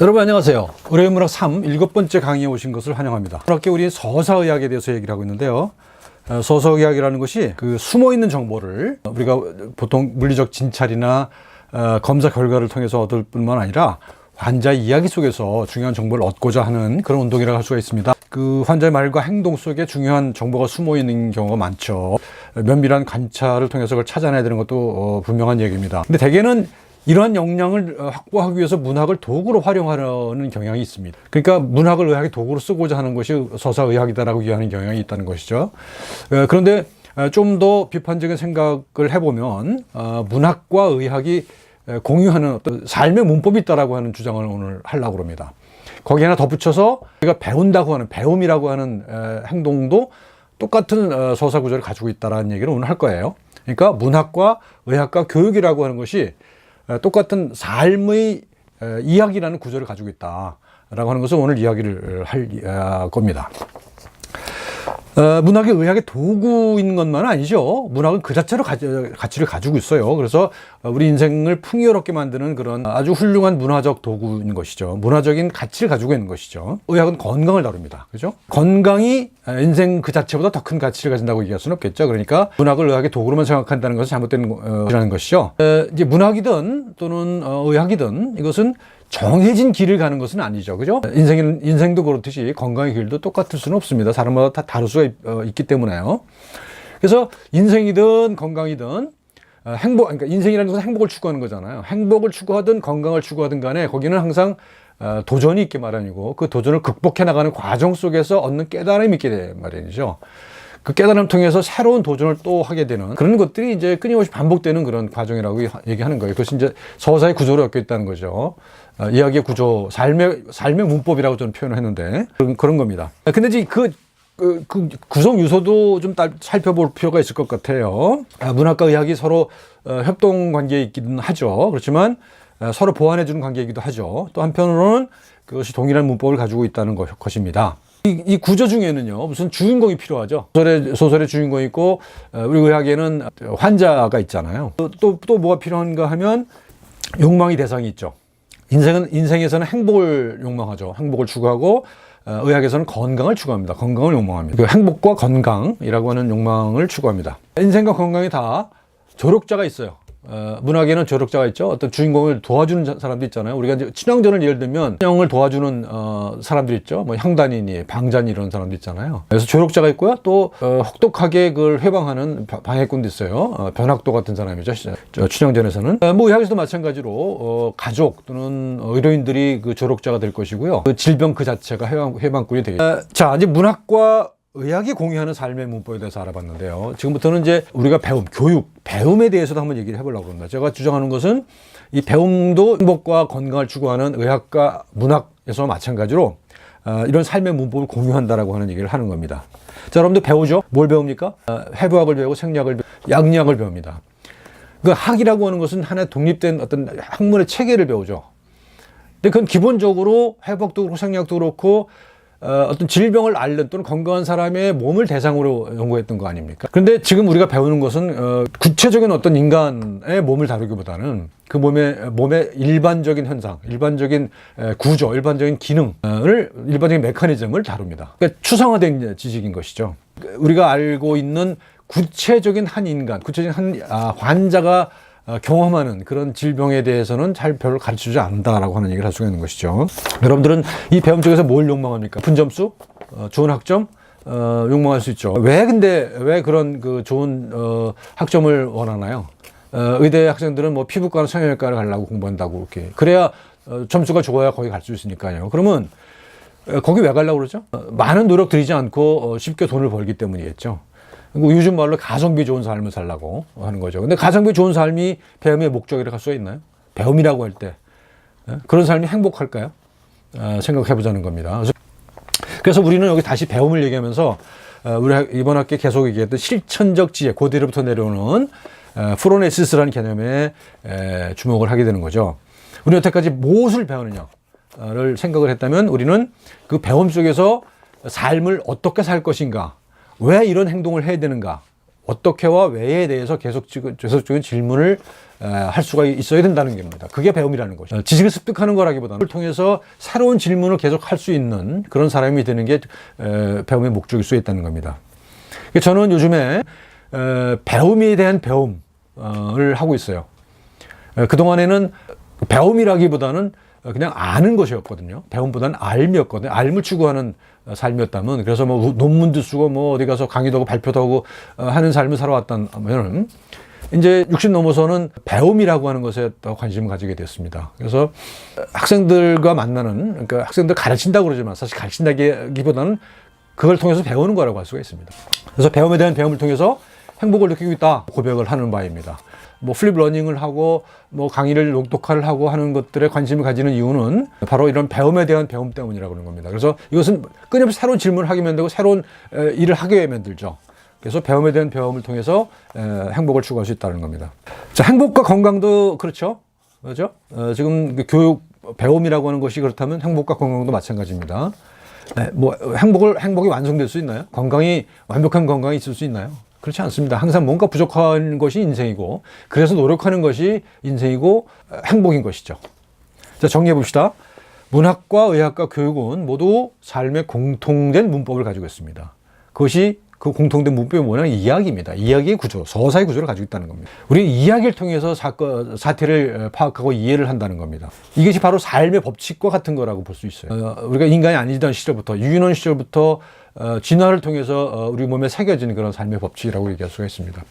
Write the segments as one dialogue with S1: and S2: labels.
S1: 여러분 안녕하세요. 의뢰문학 3 일곱 번째 강의에 오신 것을 환영합니다. 오늘 우리 서사의학에 대해서 얘기를 하고 있는데요. 어, 서사의학이라는 것이 그 숨어 있는 정보를 우리가 보통 물리적 진찰이나 어, 검사 결과를 통해서 얻을 뿐만 아니라 환자의 이야기 속에서 중요한 정보를 얻고자 하는 그런 운동이라고 할 수가 있습니다. 그 환자의 말과 행동 속에 중요한 정보가 숨어 있는 경우가 많죠. 면밀한 관찰을 통해서 그걸 찾아내야 되는 것도 어, 분명한 얘기입니다. 근데 대개는 이러한 역량을 어, 확보하기 위해서 문학을 도구로 활용하려는 경향이 있습니다. 그러니까 문학을 의학의 도구로 쓰고자 하는 것이 서사의학이다라고 이해하는 경향이 있다는 것이죠. 어, 그런데 좀 더 비판적인 생각을 해보면 어, 문학과 의학이 에, 공유하는 어떤 삶의 문법이 있다라고 하는 주장을 오늘 하려고 합니다. 거기에 하나 덧붙여서 우리가 배운다고 하는 배움이라고 하는 에, 행동도 똑같은 어, 서사 구조를 가지고 있다라는 얘기를 오늘 할 거예요. 그러니까 문학과 의학과 교육이라고 하는 것이 에, 똑같은 삶의 에, 이야기라는 구조를 가지고 있다라고 하는 것을 오늘 이야기를 할 어, 겁니다. 어, 문학이 의학의 도구인 것만은 아니죠. 문학은 그 자체로 가치, 가치를 가지고 있어요. 그래서 우리 인생을 풍요롭게 만드는 그런 아주 훌륭한 문화적 도구인 것이죠. 문화적인 가치를 가지고 있는 것이죠. 의학은 건강을 다룹니다. 그죠? 건강이 인생 그 자체보다 더 큰 가치를 가진다고 얘기할 수는 없겠죠. 그러니까 문학을 의학의 도구로만 생각한다는 것은 잘못된 것이라는 것이죠. 에, 이제 문학이든 또는 어, 의학이든 이것은 정해진 길을 가는 것은 아니죠. 그죠? 인생, 인생도 그렇듯이 건강의 길도 똑같을 수는 없습니다. 사람마다 다 다를 수가 있, 어, 있기 때문에요. 그래서 인생이든 건강이든 어, 행복, 그러니까 인생이라는 것은 행복을 추구하는 거잖아요. 행복을 추구하든 건강을 추구하든 간에 거기는 항상 어, 도전이 있게 마련이고 그 도전을 극복해 나가는 과정 속에서 얻는 깨달음이 있게 마련이죠. 그 깨달음 통해서 새로운 도전을 또 하게 되는 그런 것들이 이제 끊임없이 반복되는 그런 과정이라고 얘기하는 거예요. 그것이 이제 서사의 구조로 엮여 있다는 거죠. 어, 이야기의 구조, 삶의, 삶의 문법이라고 저는 표현을 했는데 그런, 그런 겁니다. 근데 이제 그, 그, 그 구성 요소도 좀 딸, 살펴볼 필요가 있을 것 같아요. 아, 문학과 의학이 서로 어, 협동 관계에 있기는 하죠. 그렇지만 어, 서로 보완해주는 관계이기도 하죠. 또 한편으로는 그것이 동일한 문법을 가지고 있다는 것, 것입니다. 이, 이, 구조 중에는요 무슨 주인공이 필요하죠? 소설의, 소설의 주인공이 있고 어, 우리 의학에는 환자가 있잖아요. 또, 또 뭐가 필요한가 하면 욕망의 대상이 있죠. 인생은 인생에서는 행복을 욕망하죠. 행복을 추구하고 어, 의학에서는 건강을 추구합니다. 건강을 욕망합니다. 그 행복과 건강이라고 하는 욕망을 추구합니다. 인생과 건강이 다 조력자가 있어요 어, 문학에는 조력자가 있죠. 어떤 주인공을 도와주는 사람도 있잖아요. 우리가 이제 친형전을 예를 들면 친형을 도와주는 어, 사람들 있죠. 뭐 향단이니 방잔이 이런 사람도 있잖아요. 그래서 조력자가 있고요. 또 어, 혹독하게 그걸 회방하는 방해꾼도 있어요. 어, 변학도 같은 사람이죠. 저, 친형전에서는 어, 뭐 의학에서도 마찬가지로 어, 가족 또는 의료인들이 그 조력자가 될 것이고요. 그 질병 그 자체가 해방, 해방꾼이 되겠죠. 어, 자 이제 문학과 의학이 공유하는 삶의 문법에 대해서 알아봤는데요. 지금부터는 이제 우리가 배움, 교육, 배움에 대해서도 한번 얘기를 해보려고 합니다. 제가 주장하는 것은 이 배움도 행복과 건강을 추구하는 의학과 문학에서 마찬가지로 어, 이런 삶의 문법을 공유한다라고 하는 얘기를 하는 겁니다. 자, 여러분들 배우죠? 뭘 배웁니까? 어, 해부학을 배우고 생리학을 배우고 양리학을 배웁니다. 그 학이라고 하는 것은 하나의 독립된 어떤 학문의 체계를 배우죠. 근데 그건 기본적으로 해부학도 그렇고 생리학도 그렇고 어, 어떤 질병을 앓는 또는 건강한 사람의 몸을 대상으로 연구했던 거 아닙니까? 그런데 지금 우리가 배우는 것은 어, 구체적인 어떤 인간의 몸을 다루기보다는 그 몸의 몸의 일반적인 현상, 일반적인 구조, 일반적인 기능을 일반적인 메커니즘을 다룹니다. 그러니까 추상화된 지식인 것이죠. 우리가 알고 있는 구체적인 한 인간, 구체적인 한 아, 환자가 어, 경험하는 그런 질병에 대해서는 잘 별로 가르쳐주지 않는다라고 하는 얘기를 할 수가 있는 것이죠. 여러분들은 이 배움 쪽에서 뭘 욕망합니까? 높은 점수? 어, 좋은 학점? 어, 욕망할 수 있죠. 왜 근데 왜 그런 그 좋은 어, 학점을 원하나요? 어, 의대 학생들은 뭐 피부과나 성형외과를 가려고 공부한다고 이렇게 그래야 어, 점수가 좋아야 거기 갈 수 있으니까요. 그러면 어, 거기 왜 가려고 그러죠? 어, 많은 노력 들이지 않고 어, 쉽게 돈을 벌기 때문이겠죠. 요즘 말로 가성비 좋은 삶을 살라고 하는 거죠. 근데 가성비 좋은 삶이 배움의 목적이라고 할 수가 있나요? 배움이라고 할 때. 예? 그런 삶이 행복할까요? 아, 생각해 보자는 겁니다. 그래서 우리는 여기 다시 배움을 얘기하면서 어, 우리 이번 학기에 계속 얘기했던 실천적 지혜, 고대로부터 내려오는 어, 프로네시스라는 개념에 주목을 하게 되는 거죠. 우리 여태까지 무엇을 배우느냐를 생각을 했다면 우리는 그 배움 속에서 삶을 어떻게 살 것인가 왜 이런 행동을 해야 되는가? 어떻게와 왜에 대해서 계속 계속적인 질문을 에, 할 수가 있어야 된다는 겁니다. 그게 배움이라는 것이죠. 어, 지식을 습득하는 거라기보다는 그걸 통해서 새로운 질문을 계속 할 수 있는 그런 사람이 되는 게 에, 배움의 목적일 수 있다는 겁니다. 저는 요즘에 에, 배움에 대한 배움을 하고 있어요. 에, 그동안에는 배움이라기보다는 그냥 아는 것이었거든요. 배움보다는 알미였거든요. 알을 추구하는 삶이었다면 그래서 뭐 논문도 쓰고 뭐 어디 가서 강의도 하고 발표도 하고 어, 하는 삶을 살아왔다면 이제 60 넘어서는 배움이라고 하는 것에 더 관심을 가지게 됐습니다. 그래서 학생들과 만나는 그러니까 학생들 가르친다고 그러지만 사실 가르친다기보다는 그걸 통해서 배우는 거라고 할 수가 있습니다. 그래서 배움에 대한 배움을 통해서 행복을 느끼고 있다 고백을 하는 바입니다. 뭐 플립 러닝을 하고 뭐 강의를 녹독화를 하고 하는 것들에 관심을 가지는 이유는 바로 이런 배움에 대한 배움 때문이라고 하는 겁니다. 그래서 이것은 끊임없이 새로운 질문을 하게 만들고 새로운 일을 하게 만들죠. 그래서 배움에 대한 배움을 통해서 행복을 추구할 수 있다는 겁니다. 자, 행복과 건강도 그렇죠. 그렇죠? 어, 지금 그 교육 배움이라고 하는 것이 그렇다면 행복과 건강도 마찬가지입니다. 네, 뭐 행복을 행복이 완성될 수 있나요? 건강이 완벽한 건강이 있을 수 있나요? 그렇지 않습니다. 항상 뭔가 부족한 것이 인생이고 그래서 노력하는 것이 인생이고 행복인 것이죠. 자, 정리해 봅시다. 문학과 의학과 교육은 모두 삶의 공통된 문법을 가지고 있습니다. 그것이 그 공통된 문법이 뭐냐 이야기입니다. 이야기의 구조, 서사의 구조를 가지고 있다는 겁니다. 우리 이야기를 통해서 사건, 사태를 파악하고 이해를 한다는 겁니다. 이것이 바로 삶의 법칙과 같은 거라고 볼 수 있어요. 어, 우리가 인간이 아니던 시절부터 유인원 시절부터 어, 진화를 통해서 어, 우리 몸에 새겨지는 그런 삶의 법칙이라고 얘기할 수가 있습니다.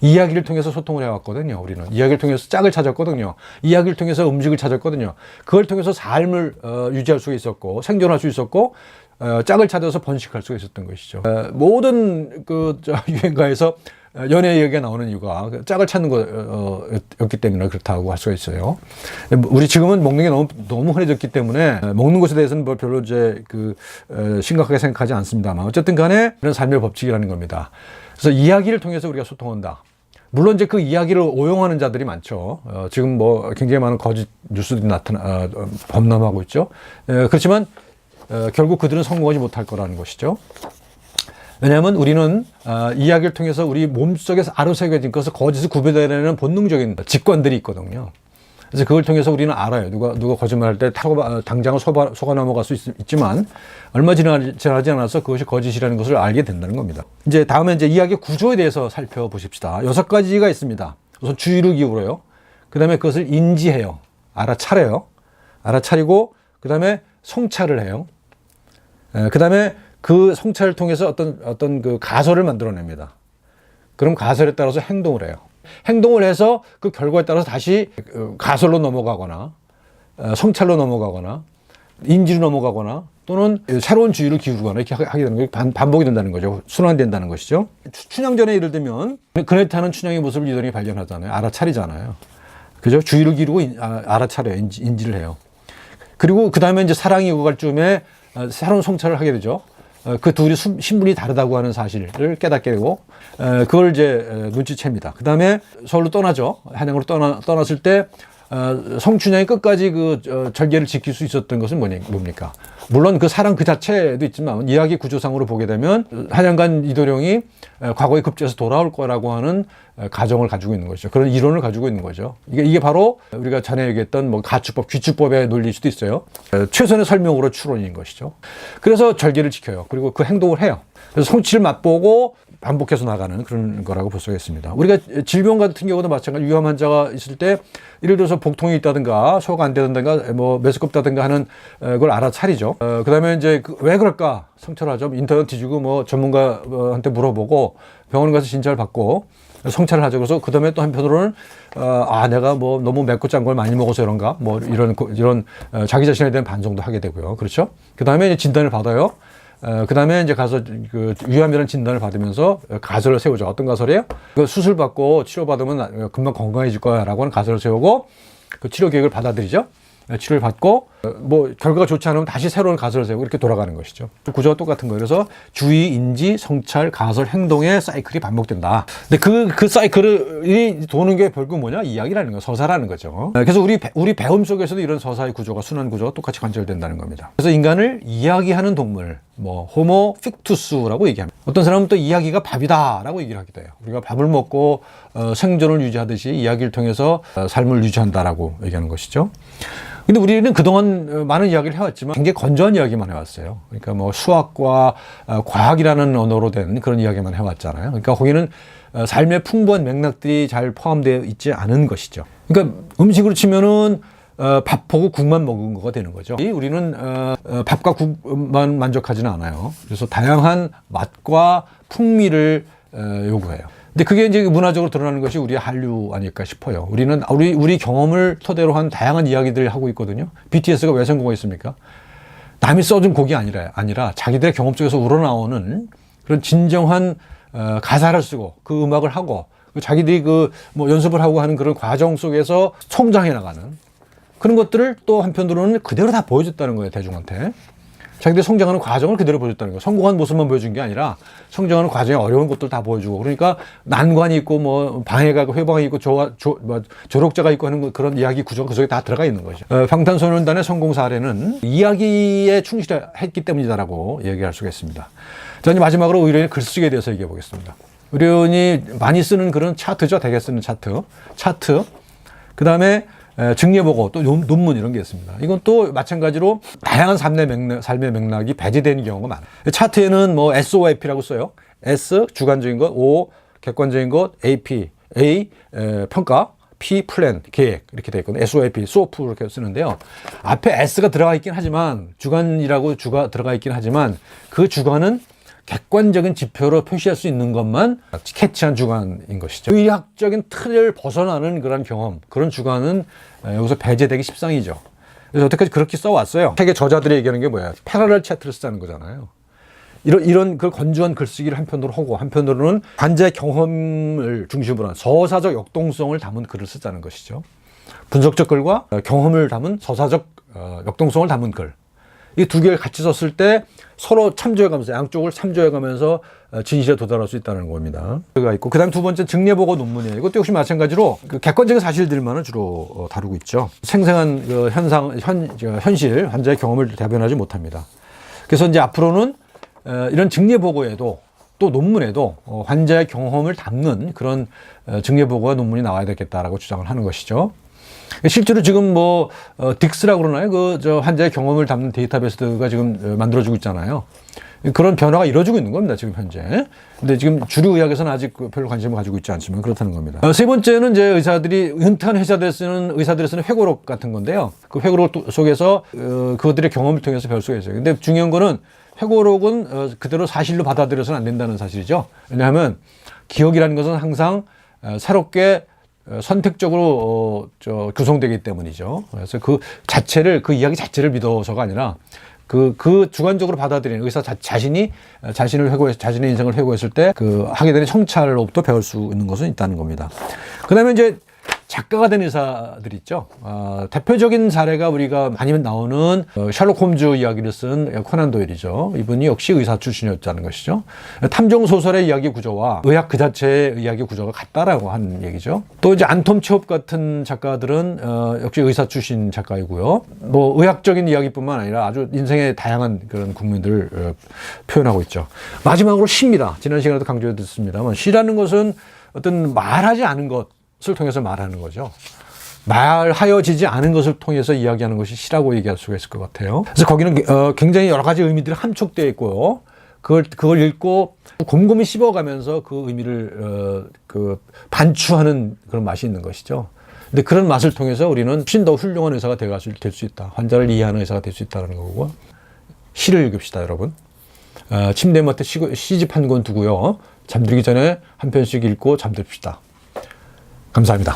S1: 이야기를 통해서 소통을 해왔거든요. 우리는 이야기를 통해서 짝을 찾았거든요. 이야기를 통해서 음식을 찾았거든요. 그걸 통해서 삶을 어, 유지할 수 있었고 생존할 수 있었고 어, 짝을 찾아서 번식할 수가 있었던 것이죠. 어, 모든 그 유행가에서 연애 얘기가 나오는 이유가 그 짝을 찾는 거였기 때문에 그렇다고 할 수가 있어요. 우리 지금은 먹는 게 너무 너무 흔해졌기 때문에 먹는 것에 대해서는 뭐 별로 이제 그 심각하게 생각하지 않습니다만 어쨌든 간에 그런 삶의 법칙이라는 겁니다. 그래서 이야기를 통해서 우리가 소통한다. 물론 이제 그 이야기를 오용하는 자들이 많죠. 어, 지금 뭐 굉장히 많은 거짓 뉴스들이 나타나 어, 범람하고 있죠. 에, 그렇지만 어, 결국 그들은 성공하지 못할 거라는 것이죠. 왜냐하면 우리는 어, 이야기를 통해서 우리 몸속에서 아로새겨진 것을 거짓을 구별해내는 본능적인 직관들이 있거든요. 그래서 그걸 통해서 우리는 알아요. 누가 누가 거짓말할 때 타고 어, 당장을 속아, 속아 넘어갈 수 있, 지만 얼마 지나지, 않아서 그것이 거짓이라는 것을 알게 된다는 겁니다. 이제 다음에 이제 이야기 구조에 대해서 살펴보십시다. 여섯 가지가 있습니다. 우선 주의를 기울여요. 그 다음에 그것을 인지해요. 알아차려요. 알아차리고 그 다음에 성찰을 해요. 그 다음에 그 성찰을 통해서 어떤 어떤 그 가설을 만들어냅니다. 그럼 가설에 따라서 행동을 해요. 행동을 해서 그 결과에 따라서 다시 그 가설로 넘어가거나 어, 성찰로 넘어가거나 인지로 넘어가거나 또는 새로운 주의를 기울거나 이렇게 하게 되는 게 반복이 된다는 거죠. 순환된다는 것이죠. 춘향 전에 예를 들면 그네타는 춘향의 모습을 이들이 발견하잖아요. 알아차리잖아요. 그죠? 주의를 기르고 아, 알아차려요. 인지, 인지를 해요. 그리고 그 다음에 이제 사랑이 오갈 쯤에 어, 새로운 성찰을 하게 되죠. 어, 그 둘이 신분이 다르다고 하는 사실을 깨닫게 되고 어, 그걸 이제 눈치챕니다. 그 다음에 서울로 떠나죠. 한양으로 떠나, 떠났을 때 성춘향이 끝까지 그 절개를 지킬 수 있었던 것은 뭐냐, 뭡니까? 물론 그 사랑 그 자체도 있지만 이야기 구조상으로 보게 되면 한양간 이도령이 과거에 급제해서 돌아올 거라고 하는 가정을 가지고 있는 거죠. 그런 이론을 가지고 있는 거죠. 이게, 이게 바로 우리가 전에 얘기했던 뭐 가축법, 귀축법의 논리일 수도 있어요. 최선의 설명으로 추론인 것이죠. 그래서 절개를 지켜요. 그리고 그 행동을 해요. 그래서 성취를 맛보고 반복해서 나가는 그런 거라고 볼 수가 있습니다. 우리가 질병 같은 경우도 마찬가지 위험 환자가 있을 때 예를 들어서 복통이 있다든가 소화가 안 되든가 뭐 메스껍다든가 하는 걸 알아차리죠. 어, 그다음에 이제 그 왜 그럴까 성찰하죠. 인터넷 뒤지고 뭐 전문가한테 물어보고 병원 가서 진찰 받고 성찰을 하죠. 그래서 그 다음에 또 한편으로는 어, 아 내가 뭐 너무 맵고 짠 걸 많이 먹어서 이런가 뭐 이런 이런 어, 자기 자신에 대한 반성도 하게 되고요. 그렇죠? 그 다음에 진단을 받아요. 어, 그 다음에 이제 가서 그 위암이라는 진단을 받으면서 가설을 세우죠. 어떤 가설이에요? 그 수술 받고 치료 받으면 금방 건강해질 거야 라고 하는 가설을 세우고 그 치료 계획을 받아들이죠. 치료를 받고 어, 뭐 결과가 좋지 않으면 다시 새로운 가설을 세우고 이렇게 돌아가는 것이죠. 구조가 똑같은 거예요. 그래서 주의, 인지, 성찰, 가설, 행동의 사이클이 반복된다. 근데 그, 그 사이클이 도는 게 결국 뭐냐? 이야기라는 거, 서사라는 거죠. 어, 그래서 우리, 배- 우리 배움 속에서도 이런 서사의 구조가, 순환 구조가 똑같이 관철된다는 겁니다. 그래서 인간을 이야기하는 동물, 뭐, 호모 픽투스라고 얘기합니다. 어떤 사람은 또 이야기가 밥이다라고 얘기를 하기도 해요. 우리가 밥을 먹고 어, 생존을 유지하듯이 이야기를 통해서 어, 삶을 유지한다라고 얘기하는 것이죠. 근데 우리는 그동안 어, 많은 이야기를 해왔지만 굉장히 건조한 이야기만 해왔어요. 그러니까 뭐 수학과 어, 과학이라는 언어로 된 그런 이야기만 해왔잖아요. 그러니까 거기는 어, 삶의 풍부한 맥락들이 잘 포함되어 있지 않은 것이죠. 그러니까 음식으로 치면은 어, 밥하고 국만 먹은 거가 되는 거죠. 이 우리는 밥과 국만 만족하지는 않아요. 그래서 다양한 맛과 풍미를 어, 요구해요. 근데 그게 이제 문화적으로 드러나는 것이 우리의 한류 아닐까 싶어요. 우리는 우리 우리 경험을 토대로 한 다양한 이야기들을 하고 있거든요. BTS가 왜 성공했습니까? 남이 써준 곡이 아니라 아니라 자기들의 경험 속에서 우러나오는 그런 진정한 어, 가사를 쓰고 그 음악을 하고 그 자기들이 그 뭐 연습을 하고 하는 그런 과정 속에서 성장해 나가는 그런 것들을 또 한편으로는 그대로 다 보여줬다는 거예요 대중한테. 자기들이 성장하는 과정을 그대로 보여줬다는 거예요. 성공한 모습만 보여준 게 아니라 성장하는 과정에 어려운 것들 다 보여주고 그러니까 난관이 있고 뭐 방해가 있고 회방이 있고 조, 조, 뭐 조력자가 있고 하는 거- 그런 이야기 구조가 그 속에 다 들어가 있는 거죠. 어, 방탄소년단의 성공 사례는 이야기에 충실했기 때문이다라고 얘기할 수가 있습니다. 자, 이제 마지막으로 의료인의 글쓰기에 대해서 얘기해 보겠습니다. 의료인이 많이 쓰는 그런 차트죠. 대개 쓰는 차트. 차트. 그 다음에 증례보고 또 논- 논문 이런 게 있습니다. 이건 또 마찬가지로 다양한 삶의 맥락, 삶의 맥락이 배제되는 경우가 많아요. 차트에는 뭐 SOF라고 써요. S 주관적인 것, O 객관적인 것, AP A 에, 평가, P 플랜 계획 이렇게 되어 있거든요. SOP, SOP 이렇게 쓰는데요. 앞에 S가 들어가 있긴 하지만 주관이라고 주가 들어가 있긴 하지만 그 주관은 객관적인 지표로 표시할 수 있는 것만 캐치한 주관인 것이죠. 의학적인 틀을 벗어나는 그런 경험, 그런 주관은 에, 여기서 배제되기 십상이죠. 그래서 여태까지 그렇게 써왔어요. 책의 저자들이 얘기하는 게 뭐야? 패러럴 차트를 쓰자는 거잖아요. 이런 이런 그 건조한 글쓰기를 한편으로 하고 한편으로는 환자의 경험을 중심으로 한 서사적 역동성을 담은 글을 쓰자는 것이죠. 분석적 글과 어, 경험을 담은 서사적 어, 역동성을 담은 글. 이 두 개를 같이 썼을 때 서로 참조해가면서 양쪽을 참조해가면서 어, 진실에 도달할 수 있다는 겁니다. 그가 있고 그다음 두 번째 증례보고 논문이에요. 이것도 역시 마찬가지로 그 객관적인 사실들만을 주로 어, 다루고 있죠. 생생한 그 현상 현 저, 현실 환자의 경험을 대변하지 못합니다. 그래서 이제 앞으로는 어, 이런 증례 보고에도 또 논문에도 어, 환자의 경험을 담는 그런 어, 증례 보고와 논문이 나와야 되겠다라고 주장을 하는 것이죠. 실제로 지금 뭐 어, 딕스라고 그러나요? 그 저 환자의 경험을 담는 데이터베이스가 지금 어, 만들어지고 있잖아요. 그런 변화가 이루어지고 있는 겁니다, 지금 현재. 근데 지금 주류 의학에서는 아직 그 별로 관심을 가지고 있지 않지만 그렇다는 겁니다. 어, 세 번째는 이제 의사들이 은퇴한 회사들에 쓰는 의사들이 쓰는 회고록 같은 건데요. 그 회고록 또- 속에서 어, 그들의 경험을 통해서 배울 수가 있어요. 근데 중요한 거는 회고록은 어, 그대로 사실로 받아들여서는 안 된다는 사실이죠. 왜냐하면 기억이라는 것은 항상 어, 새롭게 어, 선택적으로 어, 저, 구성되기 때문이죠. 그래서 그 자체를 그 이야기 자체를 믿어서가 아니라 그, 그 주관적으로 받아들이는 의사 자, 자신이 어, 자신을 회고해 자신의 인생을 회고했을 때 그 하게 되는 성찰로부터 배울 수 있는 것은 있다는 겁니다. 그 다음에 이제 작가가 된 의사들 있죠. 어, 대표적인 사례가 우리가 많이 나오는 어, 셜록 홈즈 이야기를 쓴 코난 도일이죠. 이분이 역시 의사 출신이었다는 것이죠. 탐정 소설의 이야기 구조와 의학 그 자체의 이야기 구조가 같다라고 하는 얘기죠. 또 이제 안톰 체홉 같은 작가들은 어, 역시 의사 출신 작가이고요. 뭐 의학적인 이야기뿐만 아니라 아주 인생의 다양한 그런 국민들을 어, 표현하고 있죠. 마지막으로 시입니다. 지난 시간에도 강조해드렸습니다만 시라는 것은 어떤 말하지 않은 것 을 통해서 말하는 거죠. 말하여지지 않은 것을 통해서 이야기하는 것이 시라고 얘기할 수가 있을 것 같아요. 그래서 거기는 어, 굉장히 여러 가지 의미들이 함축되어 있고요. 그걸 그걸 읽고 곰곰이 씹어가면서 그 의미를 어, 그 반추하는 그런 맛이 있는 것이죠. 근데 그런 맛을 통해서 우리는 훨씬 더 훌륭한 의사가 될수 있다. 환자를 이해하는 의사가 될 수 있다는 거고 시를 읽읍시다, 여러분. 어, 침대 시, 시집 한 권 두고요. 잠들기 전에 한 편씩 읽고 잠듭시다. 감사합니다.